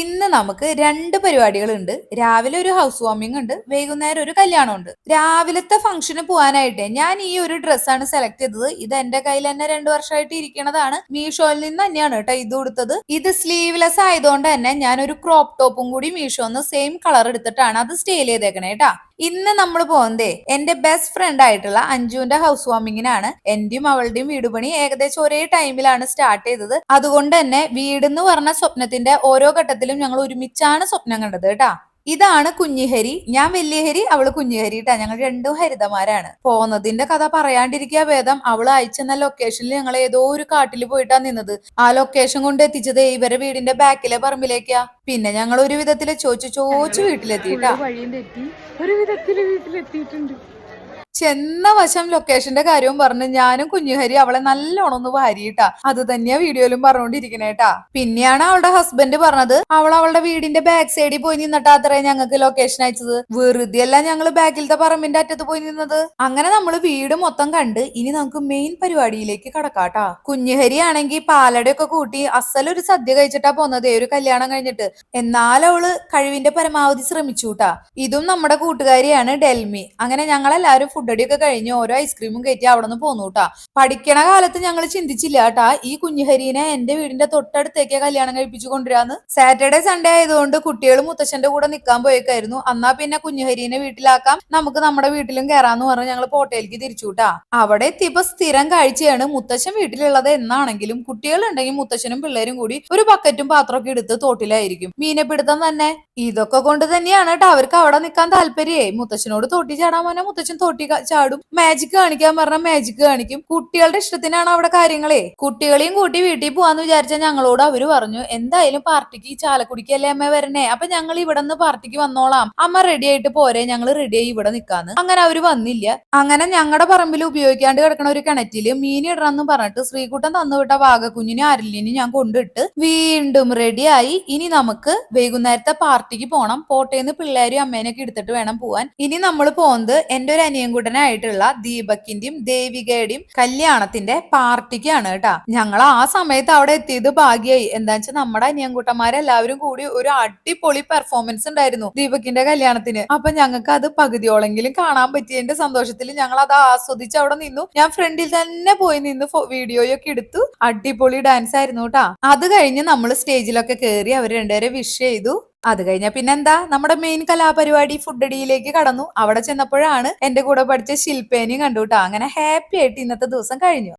ഇന്ന് നമുക്ക് രണ്ട് പരിപാടികളുണ്ട്. രാവിലെ ഒരു ഹൗസ് വാമിംഗ് ഉണ്ട് വൈകുന്നേരം ഒരു കല്യാണം ഉണ്ട് രാവിലത്തെ ഫംഗ്ഷന് പോകാനായിട്ട് ഞാൻ ഈ ഒരു ഡ്രസ്സാണ് സെലക്ട് ചെയ്തത്. ഇത് എന്റെ കയ്യിൽ തന്നെ രണ്ടു വർഷമായിട്ട് ഇരിക്കണതാണ്. മീഷോയിൽ നിന്ന് തന്നെയാണ് കേട്ടോ ഇത് കൊടുത്തത് ഇത് സ്ലീവ്ലെസ് ആയതുകൊണ്ട് തന്നെ ഞാൻ ഒരു ക്രോപ്പ് ടോപ്പും കൂടി മീഷോന്ന് സെയിം കളർ എടുത്തിട്ടാണ് അത് സ്റ്റൈൽ ചെയ്തേക്കണേ കേട്ടാ ഇന്ന് നമ്മൾ പോകുന്നതേ എന്റെ ബെസ്റ്റ് ഫ്രണ്ട് ആയിട്ടുള്ള അഞ്ജുവിന്റെ ഹൗസ് വാമിങ്ങിനാണ് എന്റെയും അവളുടെയും വീട് പണി ഏകദേശം ഒരേ ടൈമിലാണ് സ്റ്റാർട്ട് ചെയ്തത്. അതുകൊണ്ട് തന്നെ വീട് എന്ന് പറഞ്ഞ സ്വപ്നത്തിന്റെ ഓരോ ഘട്ടത്തിലും ഞങ്ങൾ ഒരുമിച്ചാണ് സ്വപ്നം കണ്ടത് കേട്ടാ. ഇതാണ് കുഞ്ഞിഹരി. ഞാൻ വലിയഹരി അവൾ കുഞ്ഞിഹരി കേട്ടാ ഞങ്ങൾ രണ്ടും ഹരിതമാരാണ്. പോന്നതിന്റെ കഥ പറയാണ്ടിരിക്കുക ഭേദം. അവൾ അയച്ചെന്ന ലൊക്കേഷനിൽ ഞങ്ങൾ ഏതോ ഒരു കാട്ടിൽ പോയിട്ടാ നിന്നത്. ആ ലൊക്കേഷൻ കൊണ്ട് എത്തിച്ചത് ഇവരെ വീടിന്റെ ബാക്കിലെ പറമ്പിലേക്കാ. പിന്നെ ഞങ്ങൾ ഒരു വിധത്തിൽ ചോച്ചു ചോച്ചു വീട്ടിലെത്തിട്ടാ വഴിയും തെറ്റി. ഒരു വിധത്തിൽ വീട്ടിലെത്തിയിട്ടുണ്ട്. ചെന്ന വശം ലൊക്കേഷന്റെ കാര്യവും പറഞ്ഞ് ഞാനും കുഞ്ഞുഹരി അവളെ നല്ലോണം ഒന്ന് വാരിയിട്ടാ. അത് തന്നെയാ വീഡിയോയിലും പറഞ്ഞോണ്ടിരിക്കണേട്ടാ പിന്നെയാണ് അവളുടെ ഹസ്ബൻഡ് പറഞ്ഞത് അവൾ അവളുടെ വീടിന്റെ ബാക്ക് സൈഡിൽ പോയി നിന്നിട്ടാ അത്രേ ഞങ്ങൾക്ക് ലൊക്കേഷൻ അയച്ചത്. വെറുതെ അല്ല ഞങ്ങൾ ബാക്കിലത്തെ പറമ്പിന്റെ അറ്റത്ത് പോയി നിന്നത്. അങ്ങനെ നമ്മൾ വീട് മൊത്തം കണ്ട് ഇനി നമുക്ക് മെയിൻ പരിപാടിയിലേക്ക് കടക്കാട്ടാ കുഞ്ഞുഹരി ആണെങ്കിൽ പാലടയൊക്കെ കൂട്ടി അസലൊരു സദ്യ കഴിച്ചിട്ടാ പോന്നത് ഒരു കല്യാണം കഴിഞ്ഞിട്ട്. എന്നാൽ അവൾ കഴിവിന്റെ പരമാവധി ശ്രമിച്ചുട്ടാ. ഇതും നമ്മുടെ കൂട്ടുകാരിയാണ് ഡെൽമി. അങ്ങനെ ഞങ്ങളെല്ലാരും ഫുഡടിയൊക്കെ കഴിഞ്ഞ് ഓരോ ഐസ്ക്രീമും കയറ്റി അവിടെ നിന്ന് പോന്നു കേട്ടാ പഠിക്കണ കാലത്ത് ഞങ്ങൾ ചിന്തിച്ചില്ല കേട്ടാ ഈ കുഞ്ഞുഹരീനെ എന്റെ വീടിന്റെ തൊട്ടടുത്തേക്ക് കല്യാണം കഴിപ്പിച്ചു കൊണ്ടുവരാന്ന്. സാറ്റർഡേ സൺഡേ ആയതുകൊണ്ട് കുട്ടികൾ മുത്തശ്ശന്റെ കൂടെ നിൽക്കാൻ പോയേക്കായിരുന്നു. എന്നാ പിന്നെ കുഞ്ഞുഹരീനെ വീട്ടിലാക്കാം നമുക്ക് നമ്മുടെ വീട്ടിലും കയറാന്ന് പറഞ്ഞ് ഞങ്ങൾ പോട്ടയിലേക്ക് തിരിച്ചു കേട്ടാ അവിടെ എത്തിയപ്പോ സ്ഥിരം കാഴ്ചയാണ് മുത്തശ്ശൻ വീട്ടിലുള്ളത് എന്നാണെങ്കിലും കുട്ടികളുണ്ടെങ്കിൽ മുത്തശ്ശനും പിള്ളേരും കൂടി ഒരു ബക്കറ്റും പാത്രമൊക്കെ എടുത്ത് തോട്ടിലായിരിക്കും. മീനെ പിടുത്തം തന്നെ. ഇതൊക്കെ കൊണ്ട് തന്നെയാണ് കേട്ടോ അവർക്ക് അവിടെ നിൽക്കാൻ താല്പര്യേ മുത്തശ്ശനോട് തോട്ടി ചാടാൻ പറഞ്ഞാൽ മുത്തശ്ശൻ തോട്ടി ചാടും. മാജിക് കാണിക്കാൻ പറഞ്ഞാൽ മാജിക് കാണിക്കും. കുട്ടികളുടെ ഇഷ്ടത്തിനാണ് അവിടെ കാര്യങ്ങളെ? കുട്ടികളെയും കൂട്ടി വീട്ടിൽ പോവാന്ന് വിചാരിച്ച ഞങ്ങളോട് അവർ പറഞ്ഞു എന്തായാലും പാർട്ടിക്ക് ചാലക്കുടിക്കല്ലേ അമ്മ വരണേ? അപ്പൊ ഞങ്ങൾ ഇവിടെ നിന്ന് പാർട്ടിക്ക് വന്നോളാം. അമ്മ റെഡി ആയിട്ട് പോരെ ഞങ്ങൾ റെഡി ആയി ഇവിടെ നിക്കാന്ന്. അങ്ങനെ അവർ വന്നില്ല. അങ്ങനെ ഞങ്ങളുടെ പറമ്പിൽ ഉപയോഗിക്കാണ്ട് കിടക്കണ ഒരു കിണറ്റിൽ മീൻ ഇടണമെന്ന് പറഞ്ഞിട്ട് ശ്രീകുട്ടൻ തന്നുവിട്ട വാഗക്കുഞ്ഞിനെ അരലിനെ ഞാൻ കൊണ്ടിട്ട് വീണ്ടും റെഡിയായി ഇനി നമുക്ക് വൈകുന്നേരത്തെ പാർട്ടിക്ക് പോണം. പോട്ടേന്ന് പിള്ളേരും അമ്മേനൊക്കെ എടുത്തിട്ട് വേണം പോവാൻ. ഇനി നമ്മൾ പോകുന്നത് എന്റെ ഒരു അനിയൻകുട്ടനായിട്ടുള്ള ദീപക്കിന്റെയും ദേവികയുടെയും കല്യാണത്തിന്റെ പാർട്ടിക്കാണ് കേട്ടാ. ഞങ്ങൾ ആ സമയത്ത് അവിടെ എത്തിയത് ഭാഗ്യായി. എന്താ വെച്ചാൽ നമ്മുടെ അനിയൻകുട്ടന്മാരെല്ലാവരും കൂടി ഒരു അടിപൊളി പെർഫോമൻസ് ഉണ്ടായിരുന്നു ദീപക്കിന്റെ കല്യാണത്തിന്. അപ്പൊ ഞങ്ങൾക്ക് അത് പകുതിയോളെങ്കിലും കാണാൻ പറ്റിയതിന്റെ സന്തോഷത്തിൽ ഞങ്ങൾ അത് ആസ്വദിച്ച് അവിടെ നിന്നു. ഞാൻ ഫ്രണ്ടിൽ തന്നെ പോയി നിന്ന് വീഡിയോയൊക്കെ എടുത്തു. അടിപൊളി ഡാൻസ് ആയിരുന്നു കേട്ടാ. അത് കഴിഞ്ഞ് നമ്മൾ സ്റ്റേജിലൊക്കെ കയറി അവർ രണ്ടുപേരെ വിഷ് ചെയ്തു. അത് കഴിഞ്ഞ. പിന്നെന്താ? നമ്മുടെ മെയിൻ കലാപരിപാടി ഫുഡടിയിലേക്ക് കടന്നു. അവിടെ ചെന്നപ്പോഴാണ് എന്റെ കൂടെ പഠിച്ച ശില്പേനെയും കണ്ടുട്ടോ. അങ്ങനെ ഹാപ്പി ആയിട്ട് ഇന്നത്തെ ദിവസം കഴിഞ്ഞു.